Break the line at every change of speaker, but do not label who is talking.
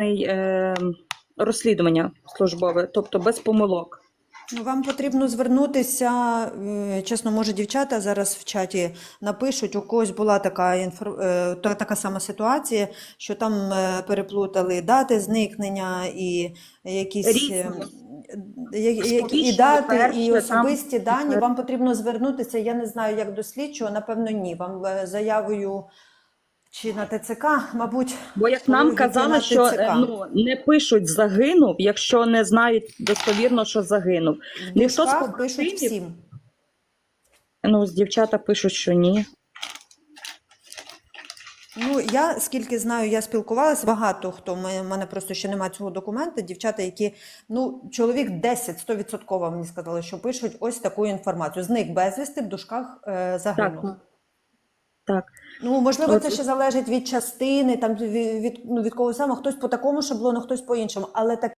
е, розслідування службове, тобто без помилок.
Ну, Вам потрібно звернутися, е, чесно, може, дівчата зараз в чаті напишуть, у когось була така, інфор... е, така сама ситуація, що там переплутали дати зникнення і якісь
Різні.
і дати, і особисті
там-
дані. Вам потрібно звернутися, я не знаю, як до слідчого, напевно, ні. Вам заявою чи на ТЦК, мабуть,
Бо як нам казали, що е, ну, не пишуть загинув, якщо не знають достовірно, що загинув.
в
Ніхто з
пишуть всім.
Ну, з дівчата пишуть, що ні.
Ну, я скільки знаю, я спілкувалася, багато хто, в мене- просто ще немає цього документа, дівчата, які, ну, чоловік 10, 100% мені сказали, що пишуть ось таку інформацію. Зник безвісти, в дужках е, загинув.
Так. Так.
Ну, можливо, це ще залежить від частини, там, від, від, ну, від кого саме, хтось по такому шаблону, хтось по іншому, але так